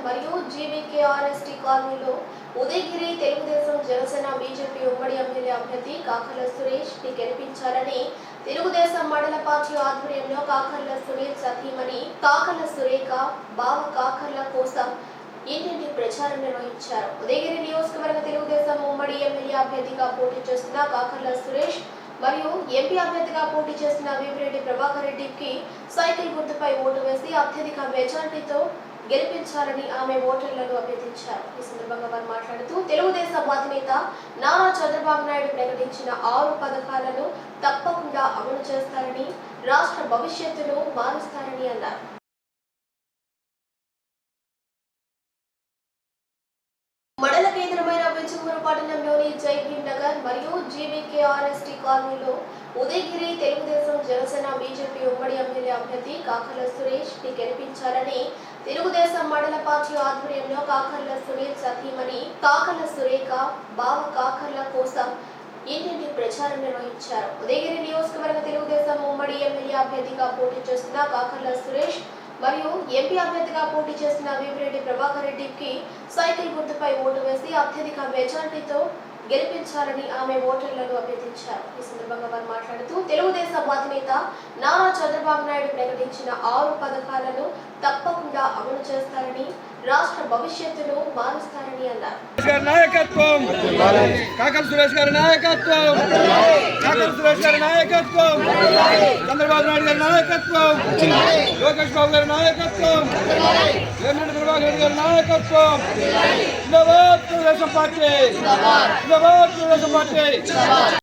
మరియు మరియు G V K R S T కాలనీలో ఉదయగిరి తెలుగుదేశం జనసేన బీజేపీ ఉమ్మడి ఎమ్మెల్యే అభ్యర్థి కాకర్ల సురేష్ని గెలిపించాలని తెలుగుదేశం మండల పార్టీ ఆధ్వర్యంలో కాకర్ల సురేష్ సతీమణి కాకర్ల సురేఖ బావ కాకర్ల కోసం ఇంటింటి ప్రచారం నిర్వహించారు? ఉదయగిరి నియోజకవర్గ తెలుగుదేశం ఉమ్మడి ఎమ్మెల్యే అభ్యర్థిగా పోటీ చేస్తున్న కాకర్ల సురేష్ మరియు ఎంపీ అభ్యర్థిగా పోటీ చేసిన వేమిరెడ్డి ప్రభాకర్ రెడ్డికి సైకిల్ గుర్తుపై ఓటు వేసి అత్యధిక మెజార్టీతో గెలిపించాలని ఆమె ఓటర్లను అభ్యర్థించారు. ఈ సందర్భంగా వారు మాట్లాడుతూ తెలుగుదేశం అధినేత నారా చంద్రబాబు నాయుడు ప్రకటించిన ఆరు పథకాలను తప్పకుండా అమలు చేస్తారని రాష్ట్ర భవిష్యత్తును మారుస్తారని అన్నారు. పట్టణంలోని జై నగర్ మరియు G B K R S T కాలనీలో ఉదయగిరి తెలుగుదేశం జనసేన బీజేపీ ఉమ్మడి ఎమ్మెల్యే అభ్యర్థి కాకర్ల సురేష్ని గెలిపించాలని తెలుగుదేశం మండల పార్టీ ఆధ్వర్యంలో కాకర్ల సునీల్ సతీమణి కాకర్ల సురేఖ బావ కాకర్ల కోసం ఇంటింటి ప్రచారం నిర్వహించారు? ఉదయగిరి నియోజకవర్గ తెలుగుదేశం ఉమ్మడి ఎమ్మెల్యే అభ్యర్థిగా పోటీ చేస్తున్న కాకర్ల సురేష్ మరియు ఎంపీ అభ్యర్థిగా పోటీ చేసిన వేమిరెడ్డి ప్రభాకర్ రెడ్డికి సైకిల్ గుర్తుపై ఓటు వేసి అత్యధిక మెజార్టీతో గెలిపించాలని ఆమె ఓటర్లను అభ్యర్థించారు. ఈ సందర్భంగా వారు మాట్లాడుతూ తెలుగుదేశం అధినేత నారా చంద్రబాబు నాయుడు ప్రకటించిన ఆరు పథకాలను తప్పకుండా అమలు చేస్తారని రాష్ట్ర భవిష్యత్తును మారుస్తారని అన్నారు. నాయకత్వం! కాకల్ సురేష్ గారి నాయకత్వం! కాకర సురేష్ గారి నాయకత్వం. చంద్రబాబు నాయుడు గారి నాయకత్వం. లోకేష్ బాబు గారి నాయకత్వం. వేమిరెడ్డి ప్రభాకర్ రెడ్డి గారి నాయకత్వం. జిందాబాద్ తెలుగుదేశం పార్టీ. జిందాబాద్ తెలుగుదేశం పార్టీ.